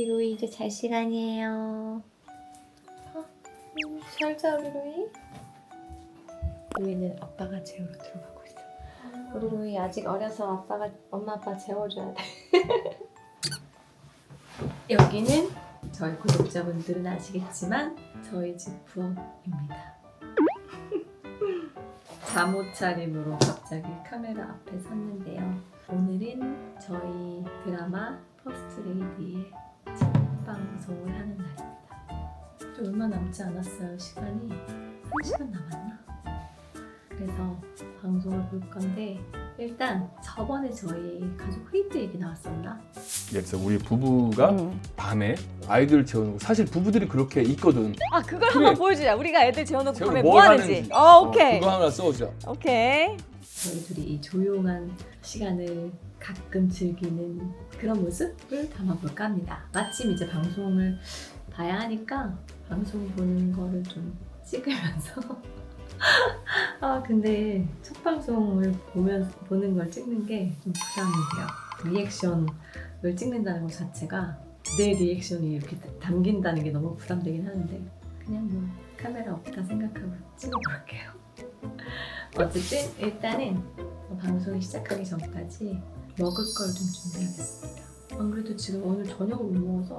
우리 로이 이제 잘 시간이에요. 어? 음, 잘자 우리 로이. 로이는 아빠가 재우러 들어가고 있어. 우리 로이 아직 어려서 아빠가 엄마 아빠 재워줘야 돼. 여기는 저희 구독자분들은 아시겠지만 저희 집 부엌입니다. 잠옷 차림으로 갑자기 카메라 앞에 섰는데요. 오늘은 저희 드라마 퍼스트 레이디의 첫 방송을 하는 날입니다. 좀 얼마 남지 않았어요. 시간이 1시간 남았나? 그래서 방송을 볼 건데 일단 저번에 저희 가족 회의 때 얘기 나왔었나? 예를 들어 우리 부부가 음. 밤에 아이들 거 사실 부부들이 그렇게 있거든. 아 그걸 그래. 한번 보여주자. 우리가 애들 재워놓고 밤에 뭘뭐 하는지. 하는지. 어, 오케이. 그거 하나 써보자. 오케이. 저희 둘이 이 조용한 시간을 가끔 즐기는 그런 모습을 담아볼까 합니다. 마침 이제 방송을 봐야 하니까 방송 보는 거를 좀 찍으면서 아 근데 첫 방송을 보면 보는 걸 찍는 게 좀 부담이 돼요. 리액션을 찍는다는 것 자체가 내 리액션이 이렇게 담긴다는 게 너무 부담되긴 하는데 그냥 뭐 카메라 없다 생각하고 찍어볼게요. 어쨌든 일단은 방송이 시작하기 전까지 먹을 걸 좀 준비하겠습니다. 안 그래도 지금 오늘 저녁을 못 먹어서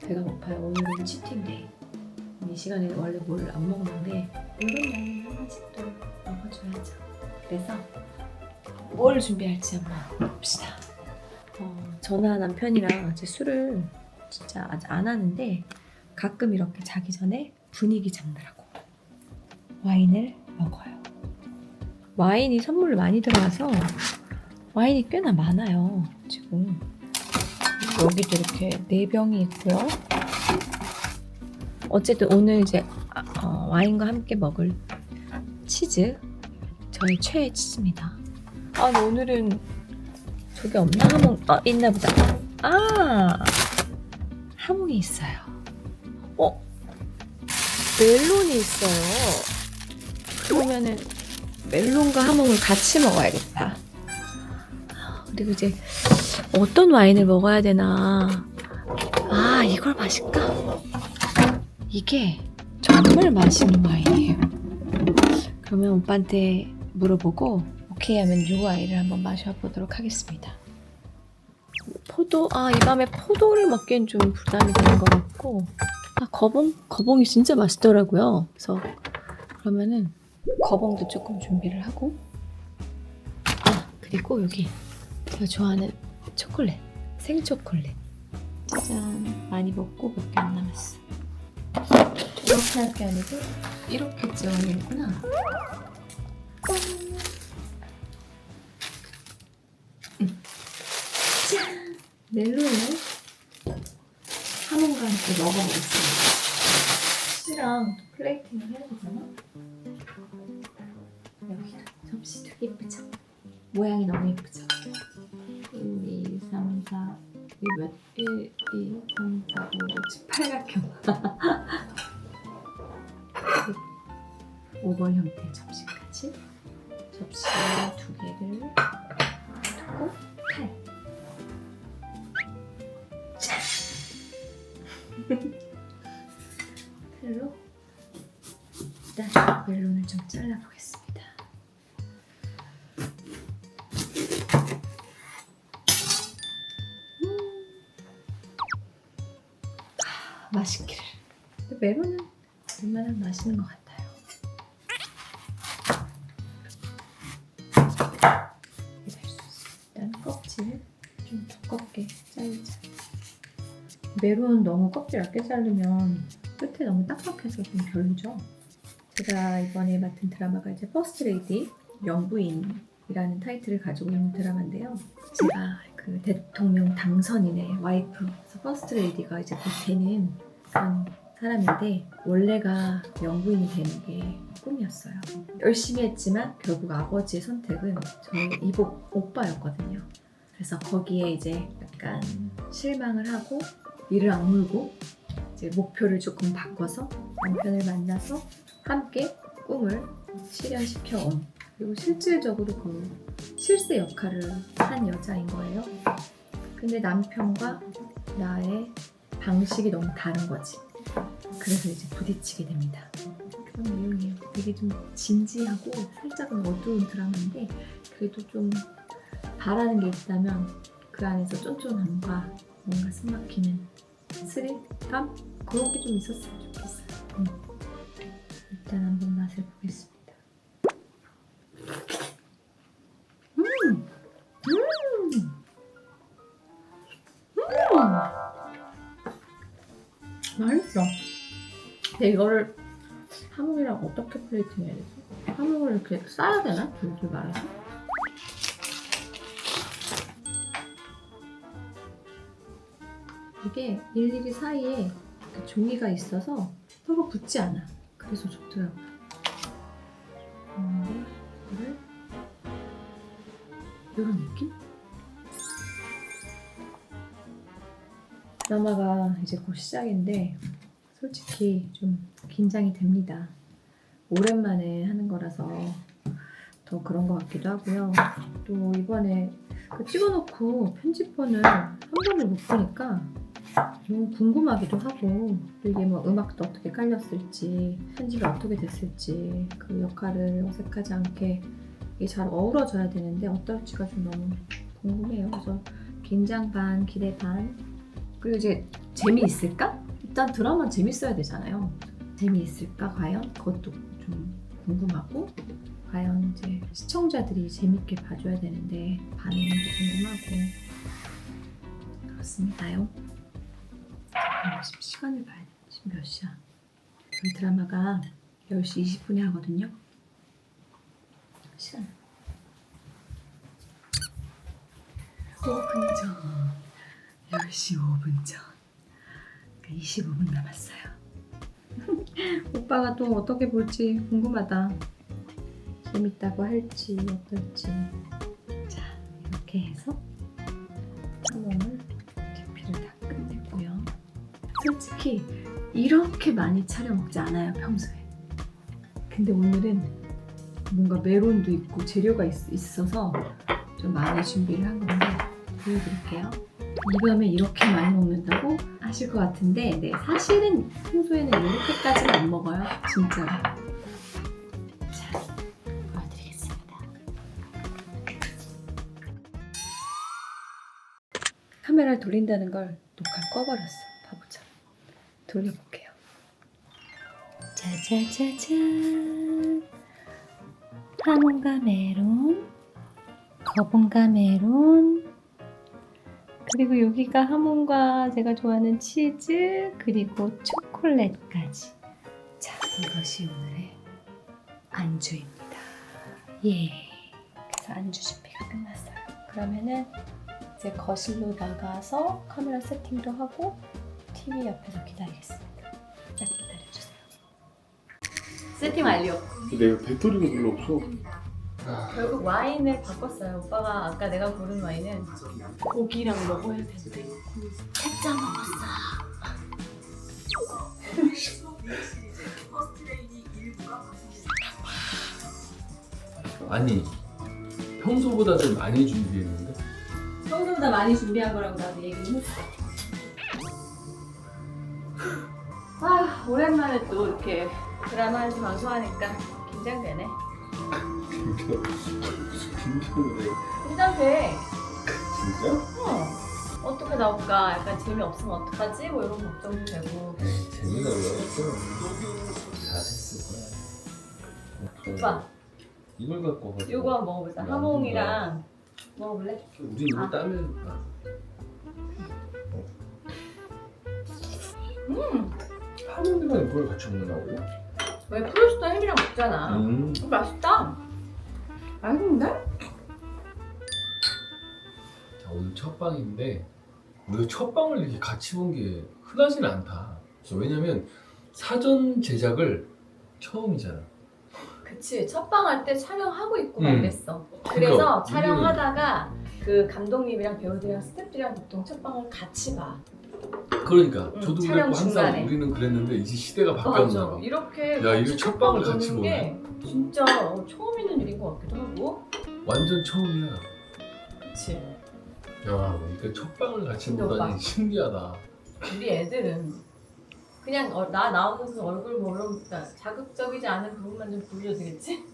배가 고파요. 오늘은 치팅데이. 이 시간에 원래 뭘 안 먹는데 이런 날은 하나씩 또 먹어줘야죠. 그래서 뭘 준비할지 한번 봅시다. 어, 저나 남편이랑 이제 술을 진짜 아직 안 하는데 가끔 이렇게 자기 전에 분위기 잡느라고 와인을 먹어요. 와인이 선물로 많이 들어와서 와인이 꽤나 많아요. 지금 여기도 이렇게 네 병이 있고요. 어쨌든 오늘 이제 아, 어, 와인과 함께 먹을 치즈 저의 최애 치즈입니다. 아 오늘은 저게 없나 하몽 어 있나 보다. 아 하몽이 있어요. 어 멜론이 있어요. 그러면은 멜론과 하몽을 같이 먹어야겠다. 그리고 이제 어떤 와인을 먹어야 되나. 아, 이걸 마실까? 이게 정말 맛있는 와인이에요. 그러면 오빠한테 물어보고 오케이 하면 이 와인을 한번 마셔보도록 하겠습니다. 포도, 아, 이 밤에 포도를 먹기엔 좀 부담이 되는 것 같고. 아, 거봉? 거봉이 진짜 맛있더라고요. 그래서 그러면은 거봉도 조금 준비를 하고 아 그리고 여기 제가 좋아하는 초콜릿 생초콜릿 짜잔 많이 먹고 몇개안 남았어 이렇게 할 게 아니고 이렇게. 짠! 멜론을 하몽과 함께 먹어보겠습니다 치즈랑 또 플레이팅을 해야 되잖아 여기도 접시 되게 예쁘죠? 모양이 너무 예쁘죠? 몇? 1, 2, 3, 4, 5, 6, 7, 팔각형 5번 형태의 접시까지 접시 두 개를 멜론은 웬만하면 맛있는 것 같아요. 일단 껍질을 좀 두껍게 잘리자. 멜론은 너무 껍질 얇게 자르면 끝에 너무 딱딱해서 좀 별로죠. 제가 이번에 맡은 드라마가 이제 퍼스트 레이디 영부인이라는 타이틀을 가지고 있는 드라마인데요. 제가 그 대통령 당선인의 와이프, 퍼스트 레이디가 이제 곧 되는 그런 사람인데 원래가 영부인이 되는 게 꿈이었어요. 열심히 했지만 결국 아버지의 선택은 저희 이복 오빠였거든요. 그래서 거기에 이제 약간 실망을 하고 이를 악물고 이제 목표를 조금 바꿔서 남편을 만나서 함께 꿈을 실현시켜 온 그리고 실질적으로 그 실세 역할을 한 여자인 거예요. 근데 남편과 나의 방식이 너무 다른 거지. 그래서 이제 부딪히게 됩니다. 그런 내용이에요. 되게 좀 진지하고 살짝은 어두운 드라마인데 그래도 좀 바라는 게 있다면 그 안에서 쫀쫀함과 뭔가 숨막히는 스릴감 그런 게 좀 있었으면 좋겠어요. 음. 일단 한번 맛을 보겠습니다. 맛있어. 근데 이거를 하몽이랑 어떻게 플레이팅 해야 되지? 하몽을 이렇게 싸야 되나? 줄줄 말아서? 이게 일일이 사이에 그 종이가 있어서 서로 붙지 않아. 그래서 이거를 이런 느낌? 드라마가 이제 곧 시작인데 솔직히 좀 긴장이 됩니다. 오랜만에 하는 거라서 더 그런 것 같기도 하고요. 또 이번에 그 찍어놓고 편집본을 한 번을 못 보니까 너무 궁금하기도 하고 또 이게 뭐 음악도 어떻게 깔렸을지 편집이 어떻게 됐을지 그 역할을 어색하지 않게 이게 잘 어우러져야 되는데 어떨지가 좀 너무 궁금해요. 그래서 긴장 반 기대 반 그리고 이제 재미있을까? 일단 드라마 재밌어야 되잖아요. 재미있을까 과연? 그것도 좀 궁금하고 과연 이제 시청자들이 재밌게 봐줘야 되는데 반응도 궁금하고 그렇습니다요. 지금 시간을 봐야 돼. 지금 몇 시야? 저희 드라마가 10시 20분에 하거든요. 시간 5분 전 10시 5분 전 25분 남았어요. 오빠가 또 어떻게 볼지 궁금하다. 재밌다고 할지 어떨지. 자, 이렇게 해서 하몽을 DP를 다 끝냈고요. 솔직히 이렇게 많이 차려 먹지 않아요 평소에. 근데 오늘은 뭔가 메론도 있고 재료가 있, 있어서 좀 많이 준비를 한 건데 보여드릴게요. 이 밤에 이렇게 많이 먹는다고 하실 것 같은데 네, 사실은 평소에는 이렇게까지는 안 먹어요 진짜로. 자, 보여드리겠습니다. 카메라를 돌린다는 걸 녹화 꺼버렸어 바보처럼. 돌려볼게요. 짜자자잔 하몽과 메론 거봉과 메론 그리고 여기가 하몽과 제가 좋아하는 치즈 그리고 초콜릿까지. 자 이것이 오늘의 안주입니다. 예. 그래서 안주 준비가 끝났어요. 그러면은 이제 거실로 나가서 카메라 세팅도 하고 TV 옆에서 기다리겠습니다. 딱 기다려주세요. 세팅 완료. 내가 배터리가 별로 없어. 결국 와인을 바꿨어요. 오빠가 아까 내가 고른 와인은 고기랑 먹어야 된대. 택자 먹었어. 아니 평소보다 좀 많이 준비했는데. 평소보다 많이 준비한 거라고 나도 얘기를 했어. 아 오랜만에 또 이렇게 드라마 한지 방송하니까 긴장되네. 긴장돼. 진짜? 어. 어떻게 나올까? 약간 재미없으면 어떡하지? 뭐 이런 걱정도 되고. 재미가 올라갔어. 잘했을 거야. 오빠 이걸 갖고 와가지고. 이거 한번 먹어보자. 야, 하몽이랑 먹어볼래? 우리 이거 아. 따면 음. 하모니랑 이걸 같이 먹는다고? 왜 프로스터 햄이랑 먹잖아. 음. 어, 맛있다. 맛있는데? 자, 오늘 첫 방인데 우리가 첫 방을 이렇게 같이 본 게 흔하진 않다. 그래서 왜냐면 사전 제작을 처음이잖아. 그치. 첫방 할 때 촬영하고 있고 막 음. 이랬어. 그래서 그러니까 촬영하다가 그 감독님이랑 배우들이랑 스태프들이랑 보통 첫방을 같이 봐. 그러니까 응, 저도 촬영 그랬고 항상 중간에. 우리는 그랬는데 이제 시대가 바뀌었나 맞아. 봐. 이렇게 야, 이거 같이 첫 방을 보는 같이 게 진짜 어, 처음 있는 일인 것 같기도 하고. 완전 처음이야. 그치. 야, 이렇게 첫 방을 같이 근데 보다니. 신기하다. 우리 애들은 그냥 어, 나 나오면서 얼굴 물론 그러니까 자극적이지 않은 부분만 좀 보여주겠지?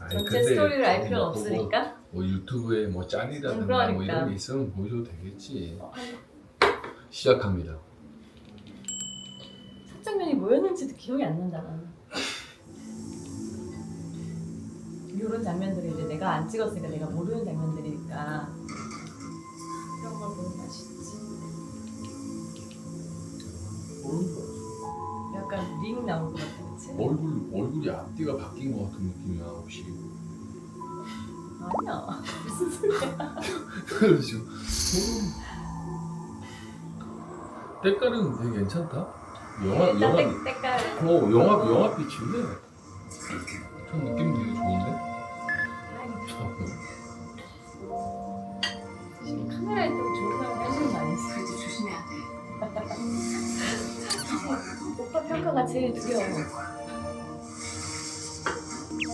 아니, 전체 근데 스토리를 알뭐 필요는 보고 없으니까 뭐 유튜브에 뭐 짤이라든가 음, 뭐 그러니까. 이런 게 있으면 보여줘도 되겠지. 어, 시작합니다. 첫 장면이 뭐였는지도 기억이 안 난다 나는 이런 장면들이 이제 내가 안 찍었으니까 내가 모르는 장면들이니까 이런 걸 보는 맛이 있지 모르는 줄 알았어. 약간 링 나올 것 같아 그치? 얼굴 얼굴이 앞뒤가 바뀐 것 같은 느낌이야 혹시. 아니야 무슨 소리야 그렇죠. 때깔은 되게 괜찮다. 영화 일단 영화 때깔 어 영화 영화 빛인데. 전 느낌 되게 좋은데. 아니 참. 지금 카메라에 또 좋은 말 하시는 거 아니지? 그래도 조심해야 돼. 오빠 평가가 제일 두려워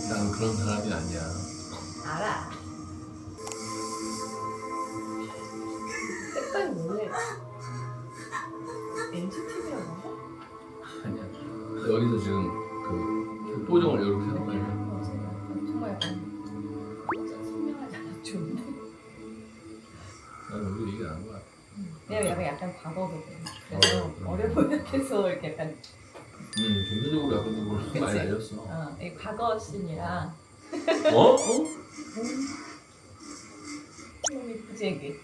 난 그런 사람이 아니야. 과거 씬이랑 어? 어? 너무 이쁘지 애기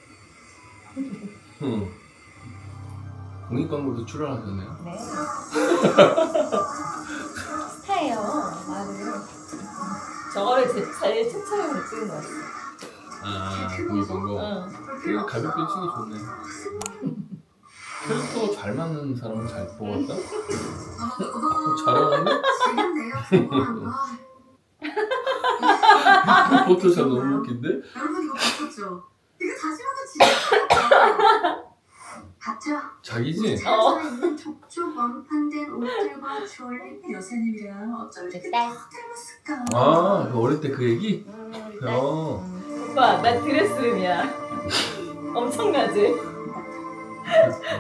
응. 공익 광고도 출연하셨네요. 네 스타예요 말을 저거를 제, 제일 최초로 찍은 거 같아 아, 공익 광고. 응. 되게 가볍게 찍기 좋네. 캐릭터가 잘 맞는 사람을 잘 뽑았다? 어, 잘하는데? 지금 내가 궁금한 건 포토샵 너무 웃긴데? 여러분 이거 봤었죠? 이거 다시 봐도 진짜 봤죠? 자기지? 있는 족족 완판된 옷들과 주얼리 여사님이랑 어쩜 이렇게 딸. 딱 닮았을까? 아, 그 어릴 때 그 얘기? 음, 어. 음. 오빠 나 드레스룸이야 엄청나지?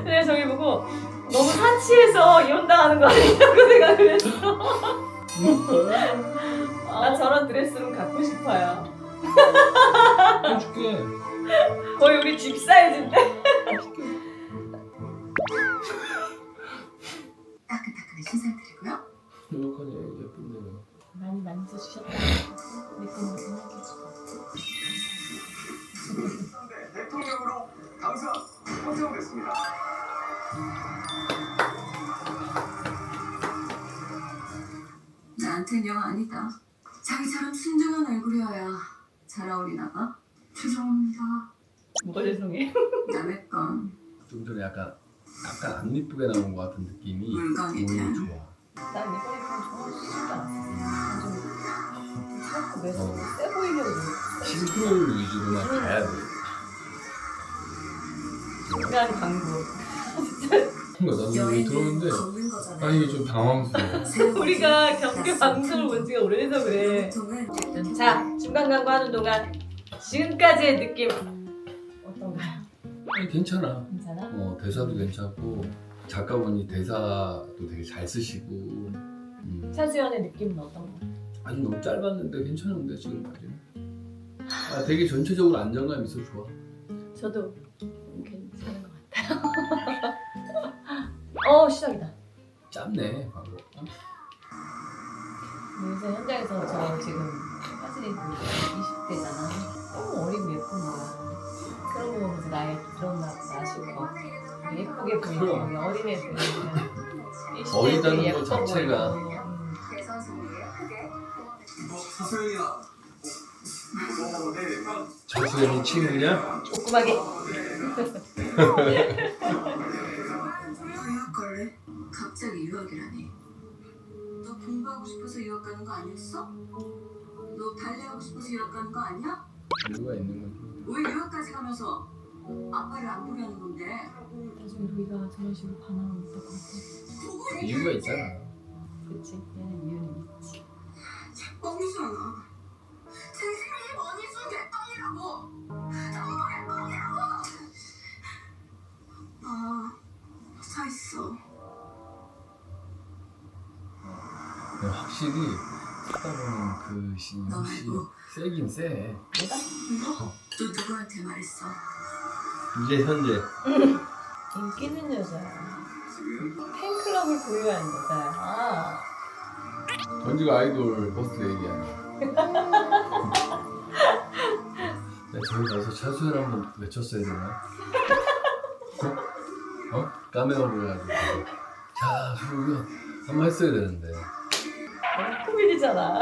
그래 저기 보고 너무 사치해서 이혼당하는 거 아니냐고 생각을 했어 나 저런 드레스룸 갖고 싶어요 해줄게. 거의 우리 집 사이즈인데 따끈따끈한 신상들이고요. 이렇게 예쁜데. 많이 만져주셨다 내 꿈을 생각해주고 대통령으로 당 선 확정됐습니다. 나한텐 영 아니다. 자기처럼 순정한 얼굴이어야 잘 어울리나 봐. 죄송합니다. 뭐가 죄송해 남의 건 좀 전에 약간 약간 안 이쁘게 나온 것 같은 느낌이 물건이 오히려 돼. 좋아. 난 이번에 그런 좋아하지도 않았어 좀 차갑고 매서 어. 세 보이려고 싱크로율 위주로만 가야 돼. 광고 뭔가 나도 이거 들었는데 걷는 거잖아. 아니 이게 좀 당황스러워. 우리가 경기 방송을 본 지가 오래돼서 그래 어쨌든 자 중간 광고 하는 동안 지금까지의 느낌 어떤가요? 아니, 괜찮아. 괜찮아? 어 대사도 괜찮고 작가분이 대사도 되게 잘 쓰시고 음, 차수연의 느낌은 어떤 거? 아주 너무 짧았는데 괜찮은데 지금까지는. 아 되게 전체적으로 안정감 있어 좋아. 저도 어 시작이다 짧네 광고. 요새 현장에서 저 지금 사진이 20대잖아 너무 어리고 예쁜 거야 그런 거 보면서 나의 그런 맛 마시고 예쁘게 보이고 그럼. 어린애 보이고 어리다는 것 자체가. 자수연이 친구냐? 조그맣게 유학 갈래? 갑자기 유학이라니. 너 공부하고 싶어서 유학 가는 거 아니었어? 너 발레하고 싶어서 유학 가는 거 아니야? 이유가 있는 거지. 왜 유학까지 가면서 아빠를 안 보려는 건데? 나중에 우리가 저런 식으로 반항을 못할 것 같아 이유가 있잖아. 그치 얘는 이유는 있지 뻥이잖아. 확실히 하다 보면 그 시, 너시 말고. 세긴 세. 내가? 너? 또 누구한테 말했어? 이제 현재 인기 있는 여자야. 팬클럽을 보유한 여자야. 전직 아이돌 버스 얘기야. 네, 저희 가서 차수연 한번 외쳤어야 되나? 어? 까메오를 해가지고 자 수연 한번 했어야 되는데 코미디잖아.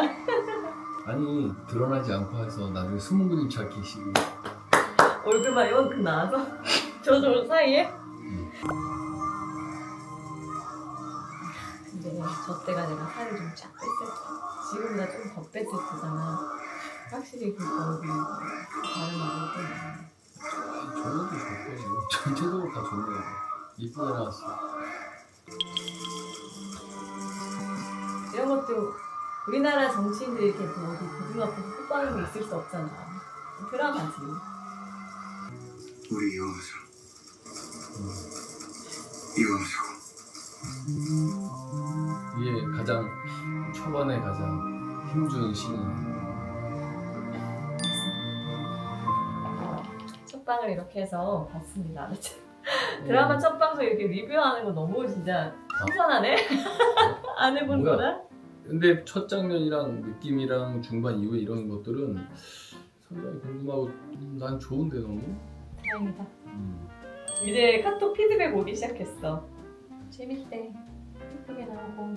아니 드러나지 않고 해서 나중에 숨은 그림 찾기 시고. 얼굴만 이만큼 나와서. 저저 사이에. 근데 저 때가 내가 살을 좀 쫙 뺐을 때 지금보다 좀 더 뺐을 때잖아. 확실히 그 얼굴이 다른 얼굴 저것도 좋고. 전체적으로 다 좋네요. 이쁘게 나왔어. 이런 것도 우리나라 정치인들이 이렇게 또 어디 고등 앞에서 뽀뽀하는 게 있을 수 없잖아. 드라마지. 우리 이혼하자. 음. 이혼하자고. 이게 가장 초반에 가장 힘준 신이 첫 방을 이렇게 해서 봤습니다. 드라마 첫 방송 이렇게 리뷰하는 거 너무 진짜 신선하네. 안 해본 뭐야? 거라? 근데 첫 장면이랑 느낌이랑 중반 이후에 이런 것들은 상당히 궁금하고 음, 난 좋은데 너무 다행이다. 음. 이제 카톡 피드백 오기 시작했어. 재밌대. 예쁘게 나오고.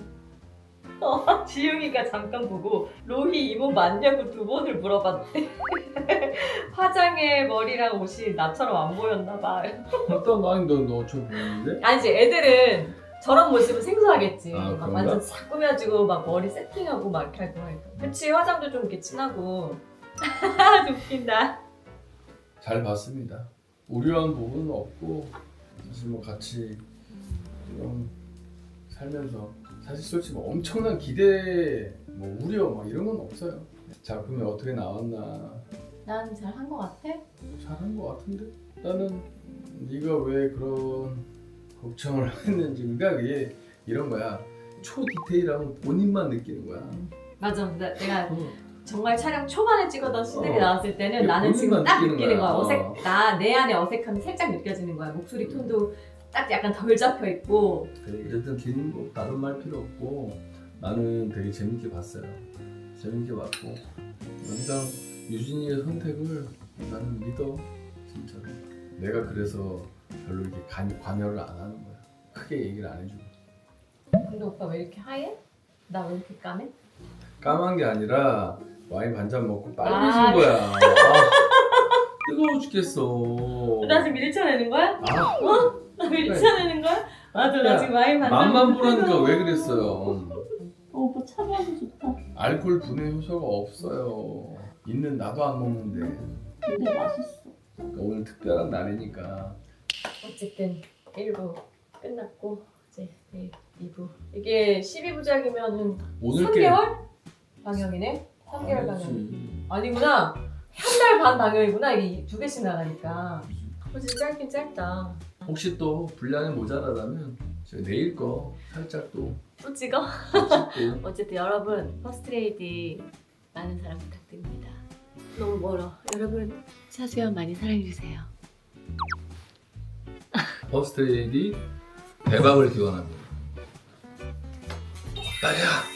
어, 지웅이가 잠깐 보고 로희 이모 맞냐고 두 번을 물어봤대. 화장에 머리랑 옷이 나처럼 안 보였나 봐. 어떤 아니 너너저 보이는데? 아니지 애들은 저런 모습은 생소하겠지. 아, 막 그런가? 완전 싹 꾸며지고 막 머리 세팅하고 막 이렇게 하고 하니까. 그치 화장도 좀 이렇게 진하고. 좀 웃긴다. 잘 봤습니다. 우려한 부분은 없고 사실 뭐 같이 좀 살면서 사실 솔직히 뭐 엄청난 기대 뭐 우려 막 이런 건 없어요. 작품이 어떻게 나왔나 난 잘 한 것 같아. 잘한 것 같은데 나는 네가 왜 그런 걱정을 했는지 그러니까 그게 이런 거야 초 디테일하면 본인만 느끼는 거야 맞아. 나- 내가 어, 정말 촬영 초반에 찍었던 씬들이 어. 나왔을 때는 나는 지금 본인만 딱 느끼는 느끼는 거야. 거야. 어색, 어. 나내 안에 어색함이 살짝 느껴지는 거야. 목소리 톤도 딱 약간 덜 잡혀 있고. 그래, 어쨌든 긴거 다른 말 필요 없고 나는 되게 재밌게 봤어요 재밌게 봤고 항상 유진이의 선택을 나는 믿어 진짜로 내가 그래서 별로 이렇게 관, 관여를 안 하는 거야 크게 얘기를 안 해주고 근데 오빠 왜 이렇게 하얘? 나 왜 이렇게 까매? 까만 게 아니라 와인 반잔 먹고 아. 빨개진 거야 아, 뜨거워 죽겠어 나 지금 밀쳐내는 거야? 아, 나 밀쳐내는 거야? 맞아, 야, 나 지금 와인 반잔 먹고 보라니까. 왜 그랬어요 어, 오빠 차가워서 좋다. 알코올 분해 효소가 없어요. 있는 나도 안 먹는데. 근데 맛있어. 그러니까 오늘 특별한 날이니까. 어쨌든 1부 끝났고 이제 내일 2부. 이게 12부작이면은 오늘 게 3개월 방영이네? 3개월 방영. 아니지. 아니구나. 한 달 반 방영이구나. 이게 두 개씩 나가니까. 어, 진짜 짧긴 짧다. 혹시 또 분량이 모자라다면 제가 내일 거 살짝 또 또 찍어? 찍고 어쨌든 여러분 퍼스트레이디 많은 사랑 부탁드립니다. 너무 멀어. 여러분 차수연 많이 사랑해주세요. 버스트레이디 대박을 기원합니다. 나야